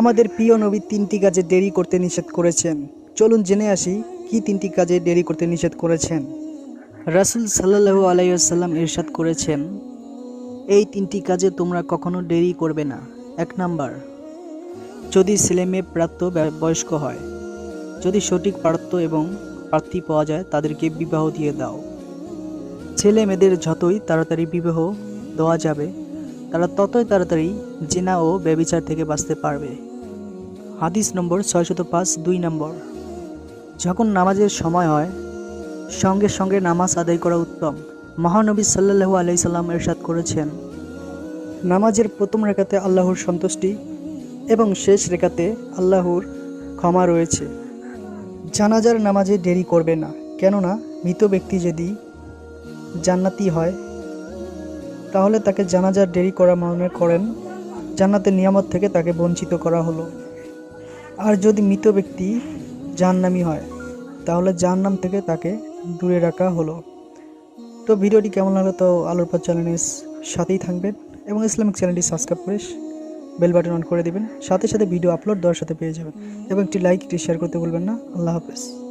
আমাদের প্রিয় নবী তিনটি কাজে দেরি করতে নিষেধ করেছেন। চলুন জেনে আসি কি তিনটি কাজে দেরি করতে নিষেধ করেছেন। রাসুল সাল্লাহু আলাইসাল্লাম ইরশাদ করেছেন, এই তিনটি কাজে তোমরা কখনো দেরি করবে না। এক নাম্বার, যদি ছেলে মেয়ে প্রাপ্ত বয়স্ক হয়, যদি সঠিক প্রার্থ এবং প্রার্থী পাওয়া যায়, তাদেরকে বিবাহ দিয়ে দাও। ছেলে মেয়েদের যতই তাড়াতাড়ি বিবাহ দেওয়া যাবে তারা ততই তাড়াতাড়ি জেনা ও ব্যবিচার থেকে বাঁচতে পারবে। হাদিস নম্বর ছয়শত পাঁচ দুই নম্বর। যখন নামাজের সময় হয়, সঙ্গে সঙ্গে নামাজ আদায় করা উত্তম। মহানবী সাল্লাল্লাহু আলাই সাল্লাম এরশাদ করেছেন, নামাজের প্রথম রেখাতে আল্লাহর সন্তুষ্টি এবং শেষ রেখাতে আল্লাহর ক্ষমা রয়েছে। জানাজার নামাজে দেরি করবে না, কেননা মৃত ব্যক্তি যদি জান্নাতি হয় তাহলে তাকে জানাজার দেরি করা মনে করেন। জান্নাতের নিয়ামত থেকে তাকে বঞ্চিত করা হলো। আর যদি মৃত ব্যক্তি জাহান্নামি হয়, তাহলে জাহান্নাম থেকে তাকে দূরে রাখা হলো। তো ভিডিওটি কেমন লাগল তো আলোর পর চ্যানেলের সাথেই থাকবেন এবং ইসলামিক চ্যানেলটি সাবস্ক্রাইব করে বেল বাটন অন করে দেবেন। সাথে সাথে ভিডিও আপলোড দেওয়ার সাথে পেয়ে যাবেন। এবং একটি লাইক, একটি শেয়ার করতে ভুলবেন না। আল্লাহ হাফেজ।